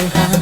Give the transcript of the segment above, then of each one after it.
bien. Ah.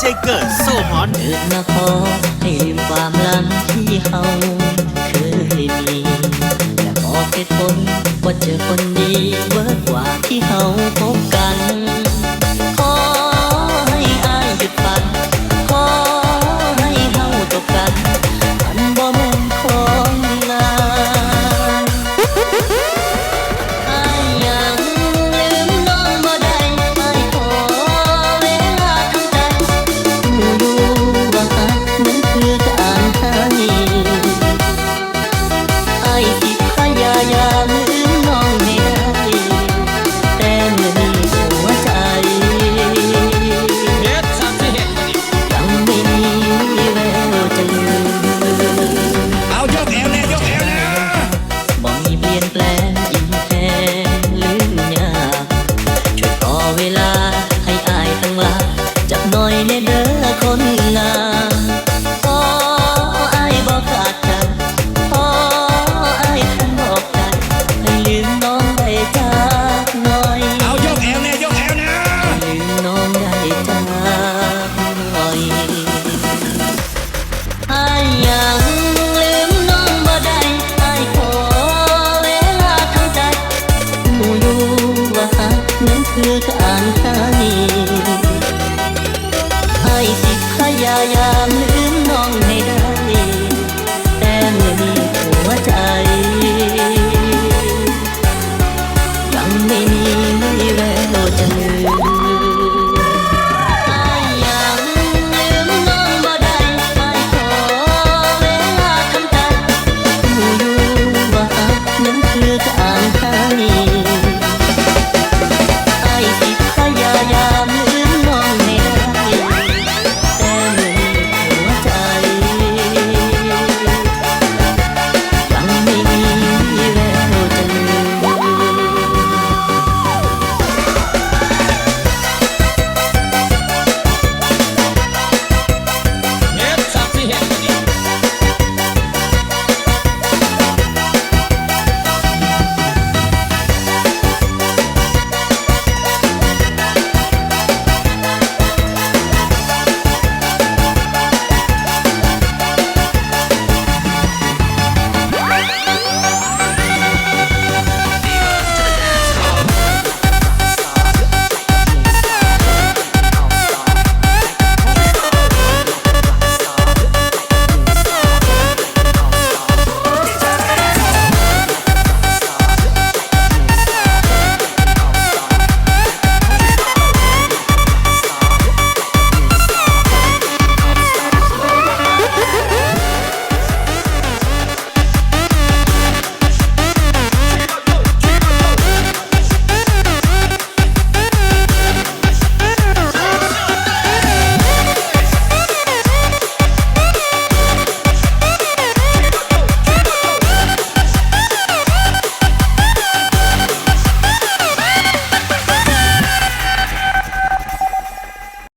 เจเกิร์โซฮอน เกิดมาพอให้ลืมความลังที่เฮาเคยมีและขอเหตุผลว่าเจอคนดีเวอร์กว่าที่เฮาพบกัน